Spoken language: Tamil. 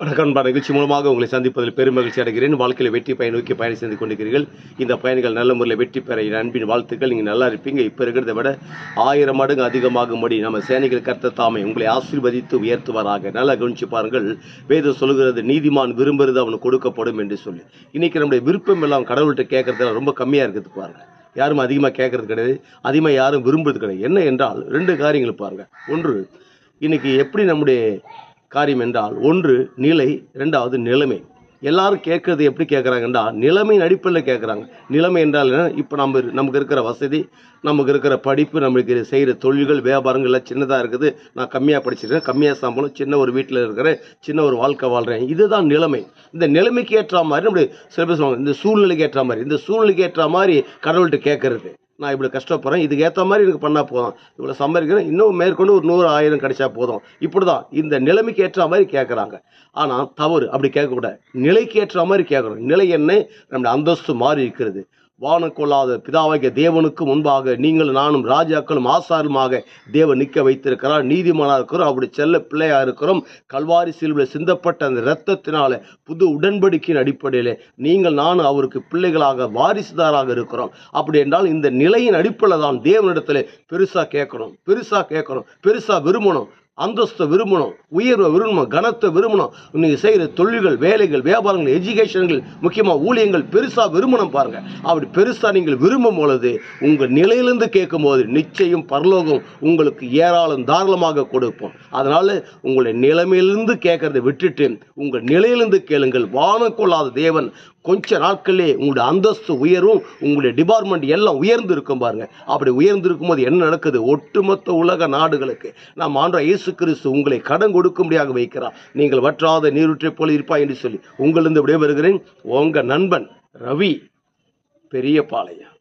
வணக்கம் நிகழ்ச்சி மூலமாக உங்களை சந்திப்பதில் பெருமகிழ்ச்சி அடைகிறேன். வாழ்க்கையில் வெற்றி பயன் நோக்கி பயணம் செய்து கொண்டிருக்கிறீர்கள். இந்த பயணிகள் நல்ல முறையில் வெற்றி பெற என் அன்பின் வாழ்த்துக்கள். நீங்கள் நல்லா இருப்பீங்க. இப்போ இருக்கிறத விட ஆயிரம் மடங்கு அதிகமாகும்படி நம்ம சேனைகள் கர்த்த தாமை உங்களை ஆசீர்வதித்து உயர்த்துவாராக. நல்லா கவனிச்சு பாருங்கள். வேதம் சொல்லுகிறது நீதிமான் விரும்புறது அவனுக்கு கொடுக்கப்படும் என்று சொல்லி. இன்றைக்கி நம்முடைய விருப்பம் எல்லாம் கடவுள்கிட்ட கேட்கறதுல ரொம்ப கம்மியாக இருக்குது பாருங்க. யாரும் அதிகமாக கேட்கறது கிடையாது. அதிகமாக யாரும் விரும்புறது கிடையாது. என்ன என்றால் ரெண்டு காரியங்கள் பாருங்கள் ஒன்று இன்றைக்கி எப்படி நம்முடைய காரியம் என்றால் ஒன்று நிலை ரெண்டாவது நிலைமை. எல்லாரும் கேட்கறது எப்படி கேட்குறாங்கன்னா நிலைமையின் அடிப்படையில் கேட்குறாங்க. நிலைமை என்றால் என்ன? இப்போ நம்ம நமக்கு இருக்கிற வசதி நமக்கு இருக்கிற படிப்பு நம்மளுக்கு செய்கிற தொழில்கள் வியாபாரங்கள் சின்னதாக இருக்குது. நான் கம்மியாக படிச்சிருக்கேன் கம்மியாக சம்பளம் சின்ன ஒரு வீட்டில் இருக்கிறேன் சின்ன ஒரு வாழ்க்கை வாழ்கிறேன் இதுதான் நிலைமை. இந்த நிலைமைக்கு ஏற்ற மாதிரி நம்முடைய சில பேர் இந்த சூழ்நிலைக்கு ஏற்ற மாதிரி இந்த சூழ்நிலைக்கு ஏற்ற மாதிரி கடவுள்கிட்ட கேட்கறது. நான் இப்படி கஷ்டப்படுறேன் இதுக்கு ஏற்ற மாதிரி எனக்கு பண்ணால் போதும். இவ்வளோ சம்பாதிக்கிறேன் இன்னும் மேற்கொண்டு ஒரு நூறு ஆயிரம் கிடைச்சா போதும். இப்படி தான் இந்த நிலைமைக்கு ஏற்ற மாதிரி கேட்குறாங்க ஆனால் தவறு அப்படி கேட்கக்கூடாது. நிலைக்கு ஏற்ற மாதிரி கேட்கணும். நிலை என்ன? நம்முடைய அந்தஸ்து மாறி இருக்கிறது. வானம் கொள்ளாத பிதாவாகிய தேவனுக்கு முன்பாக நீங்கள் நானும் ராஜாக்களும் ஆசாருமாக தேவன் நிற்க வைத்திருக்கிறார். நீதிமானாக இருக்கிறோம். அப்படி செல்ல பிள்ளையாக இருக்கிறோம். கல்வாரி சிலுவில் சிந்தப்பட்ட அந்த இரத்தத்தினால புது உடன்படிக்கையின் அடிப்படையில் நீங்கள் நானும் அவருக்கு பிள்ளைகளாக வாரிசுதாராக இருக்கிறோம். அப்படி என்றால் இந்த நிலையின் அடிப்படையில் தான் தேவனிடத்தில் பெருசாக கேட்கணும். பெருசாக கேட்கணும். பெருசாக விரும்பணும். அந்தஸ்தை விரும்பணும் உயர்வை விரும்பணும் கனத்தை விரும்பணும். நீங்கள் செய்கிற தொழில்கள் வேலைகள் வியாபாரங்கள் எஜுகேஷன்கள் முக்கியமாக ஊழியங்கள் பெருசாக விரும்பணும் பாருங்கள் அப்படி பெருசாக நீங்கள் விரும்பும் பொழுது உங்கள் நிலையிலிருந்து கேட்கும்போது நிச்சயம் பரலோகம் உங்களுக்கு ஏராளம் தாராளமாக கொடுப்போம் அதனால் உங்களுடைய நிலைமையிலிருந்து கேட்கறதை விட்டுட்டு உங்கள் நிலையிலிருந்து கேளுங்கள். வானம் கொள்ளாத தேவன் கொஞ்ச நாட்களே உங்களுடைய அந்தஸ்து உயரும் உங்களுடைய டிபார்ட்மெண்ட் எல்லாம் உயர்ந்து இருக்கும் பாருங்கள் அப்படி உயர்ந்து இருக்கும்போது என்ன நடக்குது? ஒட்டுமொத்த உலக நாடுகளுக்கு நாம் ஆண்ட இயேசு கிறிஸ்து உங்களை கடன் கொடுக்கும்படியாக வைக்கிறார். நீங்கள் வற்றாத நீரூற்றை போல இருப்பாய் என்று சொல்லி உங்களிருந்து விடைபெறுகிறேன். உங்கள் நண்பன் ரவி பெரிய பாளையம்